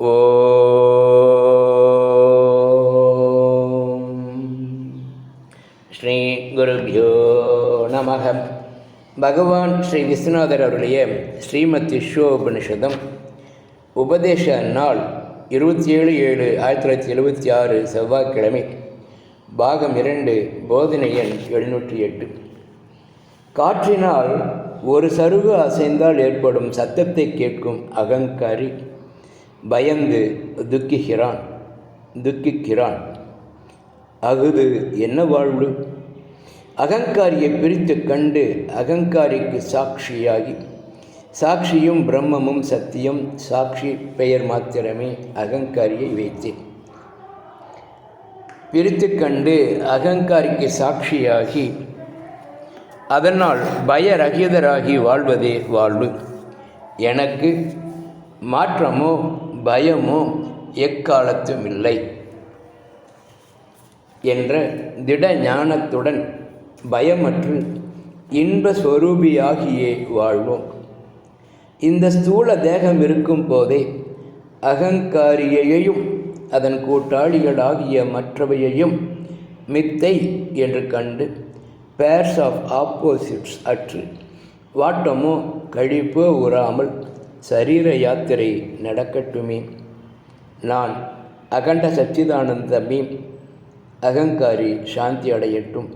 ஓ ஸ்ரீ குருபியோ நமக. பகவான் ஸ்ரீ விஸ்வநாதர் அவருடைய ஸ்ரீமத் விஸ்வோபனிஷதம் உபதேச நாள் இருபத்தி ஏழு ஏழு ஆயிரத்தி தொள்ளாயிரத்தி எழுபத்தி ஆறு செவ்வாய்க்கிழமை பாகம் இரண்டு போதனை எண் எழுநூற்றி எட்டு. காற்றினால் ஒரு சருகு அசைந்தால் ஏற்படும் சத்தத்தை கேட்கும் அகங்காரி. பயந்து துக்கிக்கிறான் துக்கிக்கிறான். அகுது என்ன வாழ்வு? அகங்காரியை பிரித்து கண்டு அகங்காரிக்கு சாட்சியாகி சாட்சியும் பிரம்மமும் சத்தியம் சாட்சி பெயர் மாத்திரமே அகங்காரியை வைத்தேன். பிரித்து கண்டு அகங்காரிக்கு சாட்சியாகி அதனால் பயரகிதராகி வாழ்வதே வாழ்வு. எனக்கு மாற்றமோ பயமோ எக்காலத்தும் இல்லை என்ற திட ஞானத்துடன் பயமற்று இன்ப ஸ்வரூபியாகியே வாழ்வோம். இந்த ஸ்தூல தேகம் இருக்கும் போதே அகங்காரியையும் அதன் கூட்டாளிகளாகிய மற்றவையையும் மித்தை என்று கண்டு பேர்ஸ் ஆஃப் ஆப்போசிட்ஸ் அற்று வாட்டமோ கழிப்போ உறாமல் சரீர யாத்திரை நடக்கட்டுமே. நான் அகண்ட சச்சிதானந்தமே. அகங்காரி சாந்தி அடையட்டும்.